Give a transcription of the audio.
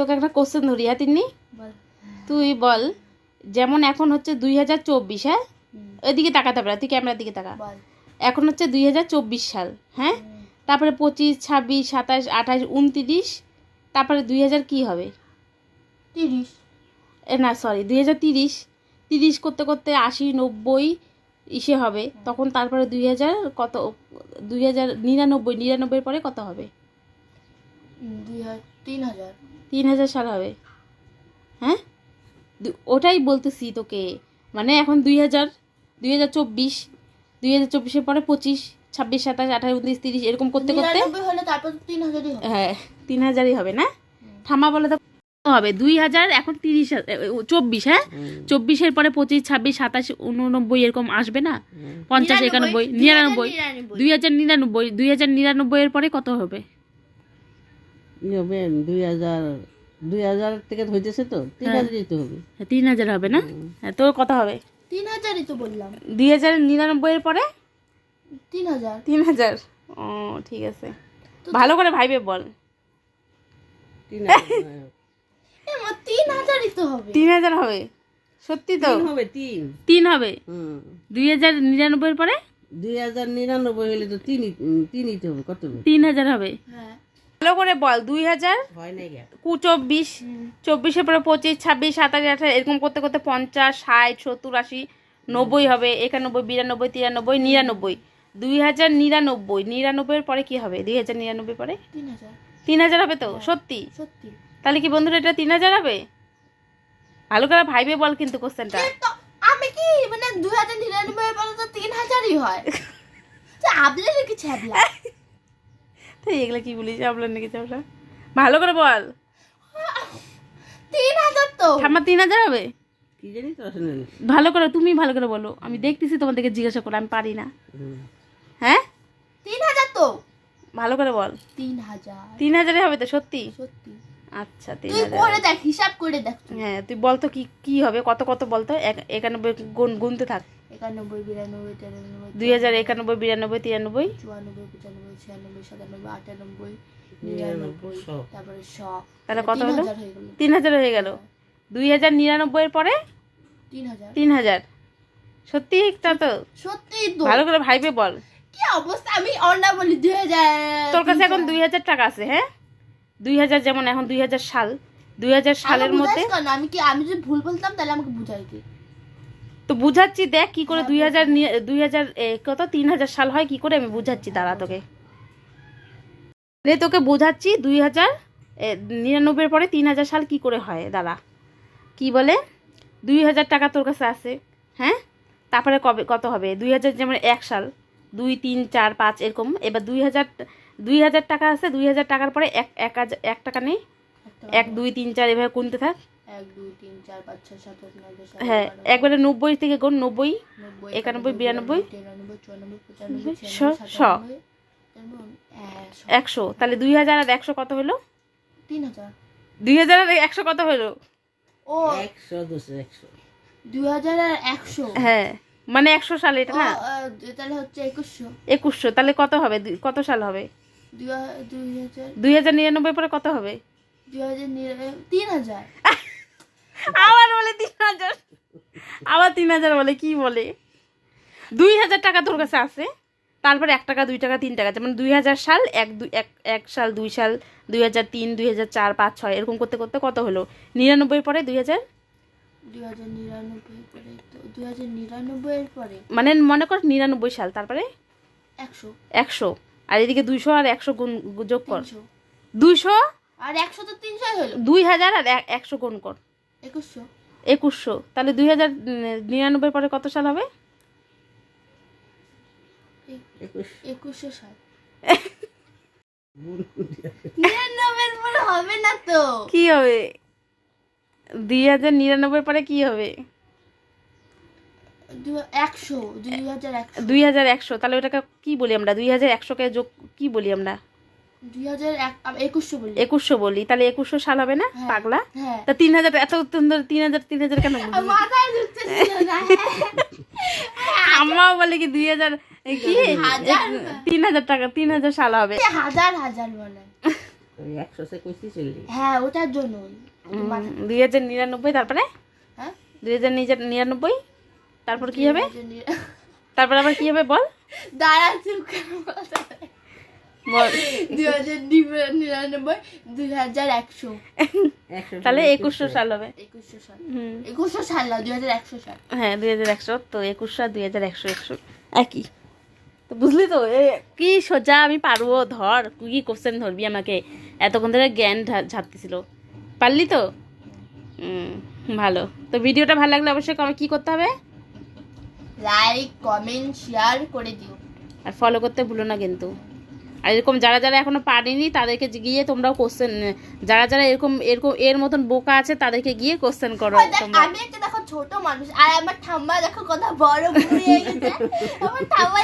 তোকে একটা কোশ্চেন ধরি হ্যাঁ তিন্নি? তুই বল যেমন এখন হচ্ছে দুই হাজার চব্বিশ হ্যাঁ? ওইদিকে তাকাতে পারে তুই ক্যামেরার দিকে তাকা। এখন হচ্ছে দুই হাজার চব্বিশ সাল হ্যাঁ? তারপরে পঁচিশ ছাব্বিশ সাতাশ আঠাশ উনতিরিশ তারপরে দুই হাজার কী হবে? তিরিশ। এ না সরি দুই হাজার তিরিশ তিরিশ করতে করতে আশি নব্বই ইসে হবে তখন তারপরে দুই হাজার কত দুই হাজার নিরানব্বই নিরানব্বই পরে কত হবে? দুই হাজার তিন হাজার। তিন হাজার সাল হবে। হ্যাঁ? ওটাই বলতেছি তোকে। মানে এখন দুই হাজার দুই হাজার চব্বিশ দুই হাজার চব্বিশের পরে পঁচিশ ছাব্বিশ সাতাশ আঠাশ উনত্রিশ তিরিশ এরকম করতে করতে হলে তারপর তিন হাজারই হবে। হ্যাঁ তিন হাজারই হবে না? ঠামা বলে তো হবে। দুই হাজার এখন তিরিশ চব্বিশ হ্যাঁ? চব্বিশের পরে পঁচিশ ছাব্বিশ সাতাশ উননব্বই এরকম আসবে না? পঞ্চাশ একানব্বই নিরানব্বই। দুই হাজার নিরানব্বই। দুই হাজার নিরানব্বই এর পরে কত হবে? হবে দুই হাজার দুই হাজার থেকে হইতেছে তো তিন হ্যাঁ। হাজার যেতে হবে। হ্যাঁ, তিন হাজার হবে না? হ্যাঁ তোর কত হবে? তিন হাজারই তো বললাম। দুই হাজার নিরানব্বই এর পরে? তিন হাজার। তিন হাজার। ও ঠিক আছে। ভালো করে ভাইবে বল। তিন তিন হাজারই তো হবে। তিন হাজার হবে? সত্যি তো? তিন হবে তিন। তিন হবে? দুই হাজার নিরানব্বই এর পরে? দুই হাজার নিরানব্বই হলে তো তিনই উম, তিনইতে হবে কত তিন হাজার হবে? হ্যাঁ। ভালো করে বল দুই হাজার হয় কু চব্বিশ চব্বিশের পরে পঁচিশ ছাব্বিশ সাতাশ আঠাশ এরকম করতে করতে পঞ্চাশ ষাট সত্তর আশি নব্বই হবে একানব্বই বিরানব্বই তিরানব্বই নিরানব্বই। দুই হাজার নিরানব্বই নিরানব্বইয়ের পরে কি হবে? দুই হাজার নিরানব্বই পরে? তিন হাজার। তিন হাজার হবে তো? সত্যি? সত্যি। তাহলে কি বন্ধুরা এটা তিন হাজার হবে? ভালো করে ভাইবে বল কিন্তু কোশ্চেনটা। আমি কি মানে দুই হাজার নিরানব্বই পরে তো তিন হাজারই হয়? তো আবলে নাকি ছ্যাবলা? তো এগুলো কি বলিস? আপনার নাকি চাপলা ভালো করে বল। তিন হাজার তো। আমার তিন হাজার হবে? কি জানি তো ভালো করে তুমি ভালো করে বলো। আমি দেখতেছি তোমাদেরকে জিজ্ঞাসা করে আমি পারি না। হ্যাঁ? তিন হাজার তো। ভালো করে বল। তিন হাজার। তিন হাজারে হবে তো সত্যি? সত্যি। আচ্ছা তিন হাজার। করে দেখ হিসাব করে দেখ। হ্যাঁ তুই বল তো কি কি হবে কত কত বলতো এক- একানব্বই গুণ গুনতে থাক। একানব্বই বিরানব্বই তিরানব্বই দুই হাজার একানব্বই বিরানব্বই তিরানব্বই? চুয়ানব্বই পঁচানব্বই ছিয়ানব্বই সাতানব্বই আটানব্বই নিরানব্বই তারপরে শ। তাহলে কত হলো? হয়ে তিন হাজার হয়ে গেল। দুই হাজার নিরানব্বই এর পরে? তিন হাজার তিন হাজার সত্যি তা তো সত্যি তো। ভালো করে ভাইবে বল। কি অবস্থা? আমি অন্যা বলি দুই হাজার তোর কাছে এখন দুই হাজার টাকা আছে হ্যাঁ? দুই হাজার যেমন এখন দুই হাজার সাল। দুই হাজার সালের মধ্যে আমি কি আমি যদি ভুল বলতাম তাহলে আমাকে বুঝাই কি তো বুঝাচ্ছি দেখ কি করে দুই হাজার দুই হাজার এ, কত? তিন হাজার সাল হয় কি করে আমি বুঝাচ্ছি দাঁড়া তোকে। রে তোকে বোঝাচ্ছি দুই হাজার নিরানব্বই পরে তিন হাজার সাল কি করে হয় দাঁড়া। কি বলে? দুই হাজার টাকা তোর কাছে আছে হ্যাঁ? তারপরে কবে কত হবে? দুই হাজার যেমন এক সাল দুই তিন চার পাঁচ এরকম। এবার দুই হাজার দুই হাজার টাকা আছে দুই হাজার টাকার পরে এক এক হাজার এক টাকা নেই। এক দুই তিন চার এভাবে গুনতে থাক। এক দুই তিন চার পাঁচ ছয় সাত আট নয় দশ হ্যাঁ একবারে নব্বই থেকে গুণ নব্বই? নব্বই একানব্বই, বিরানব্বই, শ- একশো। তাহলে দুই হাজার আর একশো কত হলো? তিন হাজার। দুই হাজার আর একশো কত হলো? ও একশো দুশো একশো। দুই হাজার আর একশো। হ্যাঁ মানে একশো সাল এটা না? তাহলে হচ্ছে একুশশো। একুশশো। তাহলে কত হবে? কত সাল হবে? দুই হাজার। নিরানব্বই পরে কত হবে? দুই হাজার নিরা- তিন হাজার। আবার বলে তিন হাজার। আবার তিন হাজার বলে কি বলে? দুই হাজার টাকা তোর কাছে আছে তারপরে এক টাকা দুই টাকা তিন টাকা যেমন দুই হাজার সাল এক দুই এক এক সাল দুই সাল দুই হাজার তিন দুই হাজার চার পাঁচ ছয় এরকম করতে করতে কত হলো? নিরানব্বই পরে দুই হাজার? মানে মনে কর নিরানব্বই সাল তারপরে? একশো। একশো। আর এদিকে দুইশো আর একশো গুণ যোগ কর। তিনশো। দুইশো? আর একশো তো তিনশোই হলো। দুই হাজার আর এক- একশো গুণ কর। একুশশো। একুশশো। তাহলে দুই হাজার নিরানব্বই পরে কত সাল হবে? একুশশো সাল। নিরানব্বই পরে হবে না তো। কি হবে? দুই হাজার নিরানব্বই পরে কি হবে? একশো দুই হাজার একশো। দুই হাজার একশো। তাহলে ওটাকে কি বলি আমরা? দুই হাজার একশোকে যোগ কি বলি আমরা? একুশশো বলি তাহলে একুশশো সাল হবে না? হ্যাঁ। পাগলা? হ্যাঁ। তা তিন হাজার এত তিন হাজার তিন হাজার কেন আম্মাও বলে কি দুই হাজার কি? হাজার। তিন হাজার টাকা তিন হাজার সাল হবে। হাজার হাজার বলে। ওই একশো সে কইছি চললি হ্যাঁ ওটার জন্য। দুই হাজার নিরানব্বই তারপরে? হ্যাঁ? দুই হাজার নিরানব্বই? তারপর কি হবে? 2099 তারপর আবার কি হবে বল? দাঁড়া চুপ তাহলে একুশশো সাল হবে। একুশশো সাল। হুম। একুশশো সাল না দুই হাজার একশো সাল। হ্যাঁ দুই হাজার একশো তো একুশশো আর দুই হাজার একশো একশো। একই। তো বুঝলি তো এ কি সোজা আমি পারব? ধর তুই কি কোশ্চেন ধরবি আমাকে? এতক্ষণ ধরে জ্ঞান ঝা- ঝাড়তেছিল পারলি তো? হুম ভালো। তো ভিডিওটা ভালো লাগলে অবশ্যই কমে কী করতে হবে? লাইক কমেন্ট শেয়ার করে দিও। আর ফলো করতে ভুলো না কিন্তু। আর এরকম যারা যারা এখনও পারেনি তাদেরকে গিয়ে তোমরাও কোশ্চেন যারা যারা এরকম এরকম এর মতন বোকা আছে তাদেরকে গিয়ে কোশ্চেন করো আমি একটা দেখো ছোট মানুষ আর আমার ঠাম্মা দেখো কথা বড় আমার ঠাম্মা